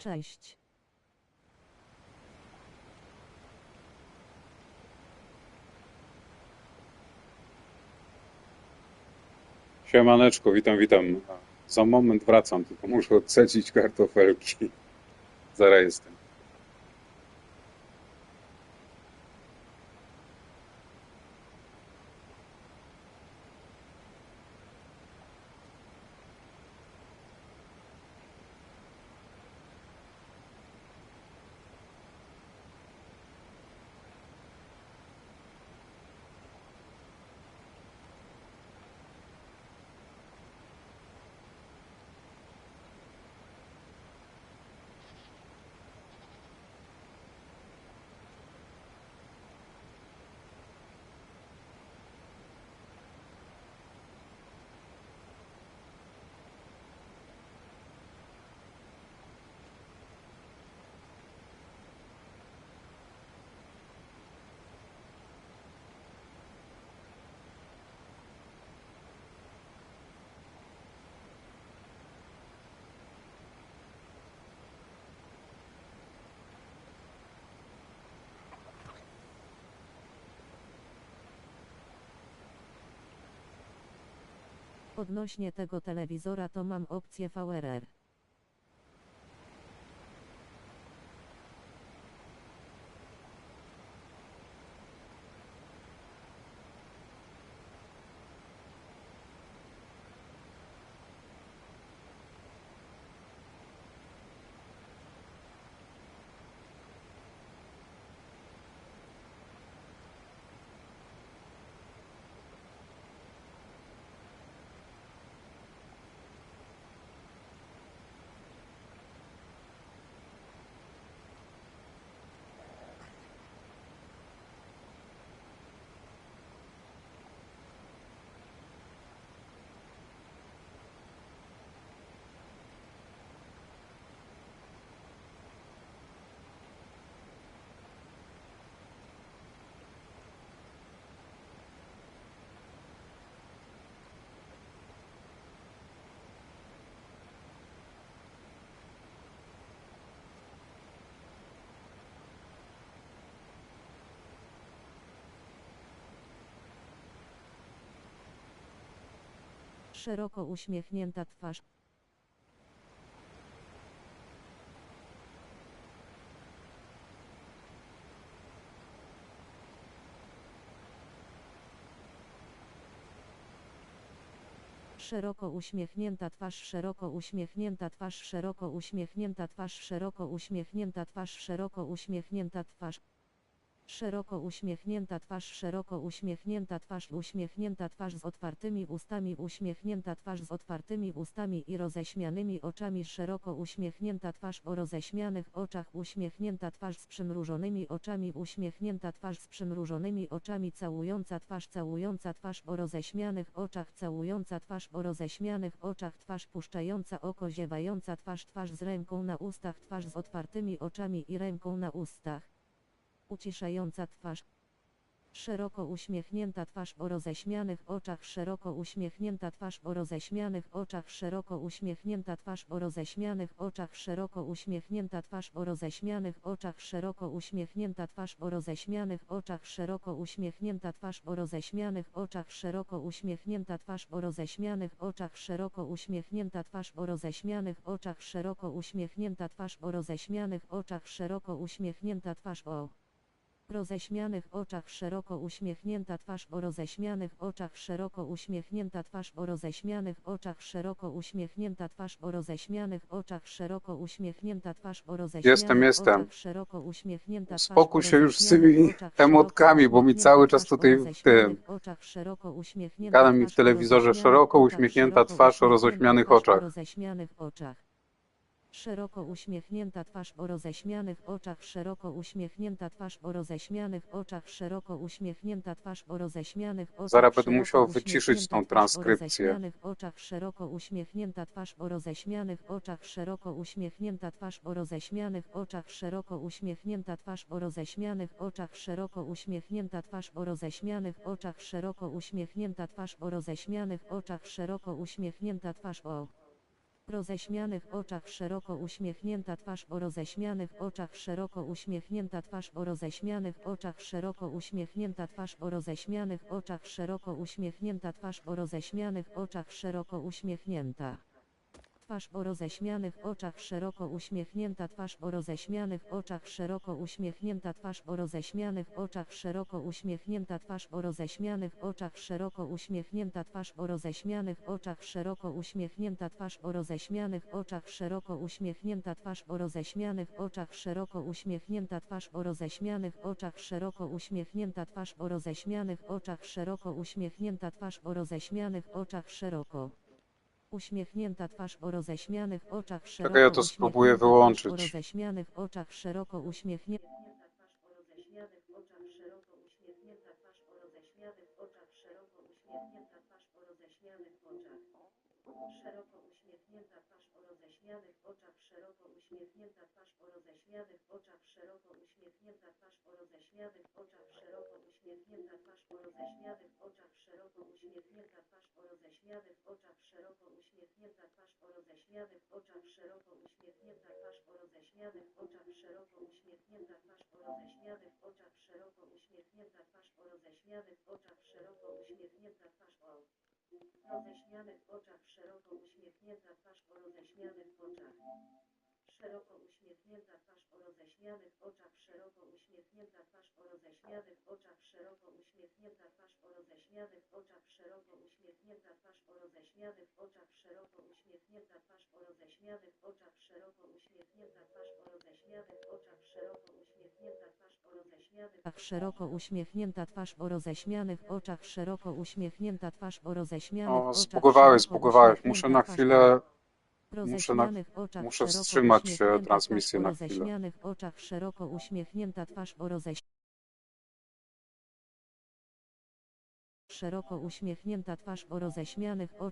Cześć. Siemaneczko, witam, witam. Za moment wracam, tylko muszę odcedzić kartofelki. Zaraz jestem. Odnośnie tego telewizora to mam opcję VRR. Szeroko uśmiechnięta twarz. Szeroko uśmiechnięta twarz, szeroko uśmiechnięta twarz, szeroko uśmiechnięta twarz, szeroko uśmiechnięta twarz, szeroko uśmiechnięta twarz. Szeroko uśmiechnięta twarz, szeroko uśmiechnięta twarz, uśmiechnięta twarz z otwartymi ustami, uśmiechnięta twarz z otwartymi ustami i roześmianymi oczami, szeroko uśmiechnięta twarz o roześmianych oczach, uśmiechnięta twarz z przymrużonymi oczami, uśmiechnięta twarz z przymrużonymi oczami, całująca twarz, całująca twarz o roześmianych oczach, całująca twarz o roześmianych oczach, twarz puszczająca oko, ziewająca twarz, twarz z ręką na ustach, twarz z otwartymi oczami i ręką na ustach uciszająca twarz. Szeroko uśmiechnięta twarz o roześmianych oczach, szeroko uśmiechnięta twarz o roześmianych oczach, szeroko uśmiechnięta twarz o roześmianych oczach, szeroko uśmiechnięta twarz o roześmianych oczach, szeroko uśmiechnięta twarz o roześmianych oczach, szeroko uśmiechnięta twarz o roześmianych oczach, szeroko uśmiechnięta twarz o roześmianych oczach, szeroko uśmiechnięta twarz o roześmianych oczach, szeroko uśmiechnięta twarz o roześmianych oczach, szeroko uśmiechnięta twarz o roześmianych oczach szeroko uśmiechnięta twarz o roześmianych oczach szeroko uśmiechnięta twarz o roześmianych oczach szeroko uśmiechnięta twarz o roześmianych oczach szeroko uśmiechnięta twarz o roześmianych Jestem, jestem. oczach szeroko uśmiechnięta twarz Spokój się już z tymi emotkami, bo mi cały czas tutaj w tym. Gada mi w telewizorze szeroko uśmiechnięta twarz o roześmianych oczach. Szeroko uśmiechnięta twarz o roześmianych oczach, szeroko uśmiechnięta twarz o roześmianych oczach, szeroko uśmiechnięta twarz o roześmianych oczach. Zaraz będę musiał wyciszyć tą transkrypcję. oczach, szeroko uśmiechnięta twarz o roześmianych oczach, szeroko uśmiechnięta twarz o roześmianych oczach, szeroko uśmiechnięta twarz o roześmianych oczach, szeroko uśmiechnięta twarz o roześmianych oczach, szeroko uśmiechnięta twarz o roześmianych oczach, szeroko uśmiechnięta twarz o roześmianych oczach szeroko uśmiechnięta twarz o roześmianych oczach szeroko uśmiechnięta twarz o roześmianych oczach szeroko uśmiechnięta twarz o roześmianych oczach szeroko uśmiechnięta twarz o roześmianych oczach szeroko uśmiechnięta twarz o roześmianych oczach szeroko uśmiechnięta twarz o roześmianych oczach szeroko uśmiechnięta twarz o roześmianych oczach szeroko uśmiechnięta twarz o roześmianych oczach szeroko uśmiechnięta twarz o roześmianych oczach szeroko uśmiechnięta twarz o roześmianych oczach szeroko uśmiechnięta twarz o roześmianych oczach szeroko uśmiechnięta twarz o roześmianych oczach szeroko uśmiechnięta twarz o roześmianych oczach szeroko uśmiechnięta twarz o roześmianych oczach szeroko Uśmiechnięta twarz o roześmianych oczach szeroko Czekaj, ja to spróbuję uśmiechnięta wyłączyć. Twarz o roześmianych oczach szeroko uśmiechnięta twarz o roześmianych oczach szeroko uśmiechnięta twarz o roześmianych oczach szeroko uśmiechnięta twarz o roześmianych oczach szeroko uśmiechnięta twarz o roześmianych oczach szeroko uśmiechnięta twarz o roześmianych oczach szeroko uśmiechnięta twarz o roześmianych oczach szeroko uśmiechnięta twarz o roześmianych oczach szeroko uśmiechnięta twarz o roześmianych oczach szeroko uśmiechnięta twarz o roześmianych oczach szeroko uśmiechnięta twarz o roześmianych oczach szeroko uśmiechnięta twarz o roześmianych oczach szeroko uśmiechnięta twarz o roześmianych oczach szeroko uśmiechnięta twarz o roześmianych oczach szeroko uśmiechnięta twarz o roześmianych oczach szeroko uśmiechnięta twarz o roześmianych oczach szeroko uśmiechnięta twarz o roześmianych oczach szeroko uśmiechnięta twarz o roześmianych oczach szeroko uśmiechnięta twarz o roześmianych oczach szeroko uśmiechnięta twarz o roześmianych oczach o roześmianych oczach szeroko uśmiechnięta twarz o roześmianych oczach szeroko uśmiechnięta twarz o roześmianych oczach szeroko uśmiechnięta twarz o roześmianych O, oczach zbugowałeś, zbugowałeś. Muszę na chwilę, muszę na- muszę wstrzymać, transmisję na chwilę. oczach szeroko uśmiechnięta twarz o roześ szeroko uśmiechnięta twarz o roześmianych oczach